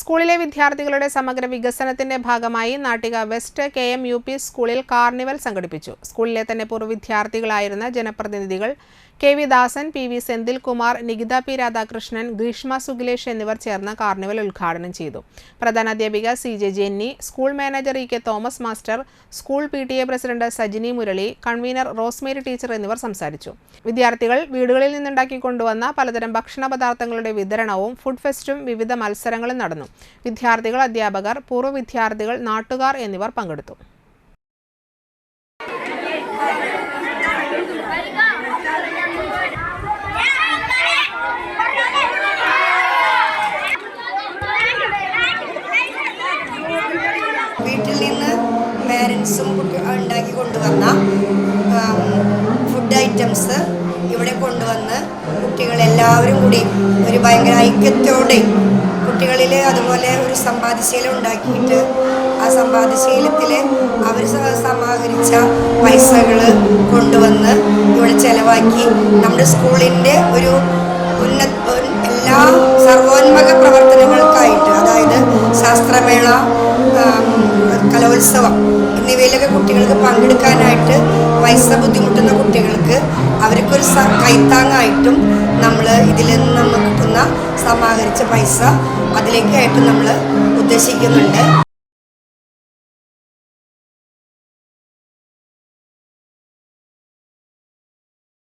സ്കൂളിലെ വിദ്യാർത്ഥികളുടെ സമഗ്ര വികസനത്തിന്റെ ഭാഗമായി Nattika west K M U P സ്കൂളിൽ കാർണിവൽ സംഘടിപ്പിച്ചു. സ്കൂളിലെ തന്നെ പൂർവ വിദ്യാർത്ഥികളായിരുന്ന ജനപ്രതിനിധികൾ K V Dasan P V Senthilkumar Nikitha P Radhakrishnan Greeshma Sugilesh എന്നിവർ ചേർന്ന് കാർണിവൽ ഉദ്ഘാടനം ചെയ്തു. പ്രധാനാധ്യാപിക C J Jenny school manager E K Thomas master school P T A president Sajini Murali convener Rosemary teacher എന്നിവർ സംസാരിച്ചു. വിദ്യാർത്ഥികൾ വീടുകളിൽ നിന്നുണ്ടാക്കി കൊണ്ടുവന്ന പലതരം ഭക്ഷണ പദാർത്ഥങ്ങളുടെ വിതരണവും ഫുഡ് ഫെസ്റ്റും വിവിധ മത്സരങ്ങളും നടന്നു. വിദ്യാർത്ഥികൾ അധ്യാപകർ പൂർവ വിദ്യാർത്ഥികൾ നാട്ടുകാർ എന്നിവർ പങ്കെടുത്തു. വീട്ടിൽ നിന്ന് പേരൻസും ഉണ്ടാക്കി കൊണ്ടുവന്ന ഫുഡ് ഐറ്റംസ് ഇവിടെ കൊണ്ടുവന്ന് കുട്ടികളെല്ലാവരും കൂടി ഒരു ഭയങ്കര ഐക്യത്തോടെ അതുപോലെ ഒരു സമ്പാദ്യശീലം ഉണ്ടാക്കിയിട്ട് ആ സമ്പാദ്യശീലത്തിൽ അവർ സമാഹരിച്ച പൈസകൾ കൊണ്ടുവന്ന് ഇവിടെ ചെലവാക്കി. നമ്മുടെ സ്കൂളിന്റെ ഒരു ഉന്നത എല്ലാ സർവോന്മക പ്രവർത്തനങ്ങൾക്കായിട്ട് അതായത് ശാസ്ത്രമേള കലോത്സവം എന്നിവയിലൊക്കെ കുട്ടികൾക്ക് പങ്കെടുക്കാനായിട്ട് പൈസ ബുദ്ധിമുട്ടുന്ന കുട്ടികൾക്ക് അവർക്കൊരു കൈത്താങ്ങായിട്ടും നമ്മൾ ഇതിൽ നിന്ന് നമുക്ക് സമാഹരിച്ച പൈസ അതിലേക്കായിട്ട് നമ്മൾ ഉദ്ദേശിക്കുന്നുണ്ട്.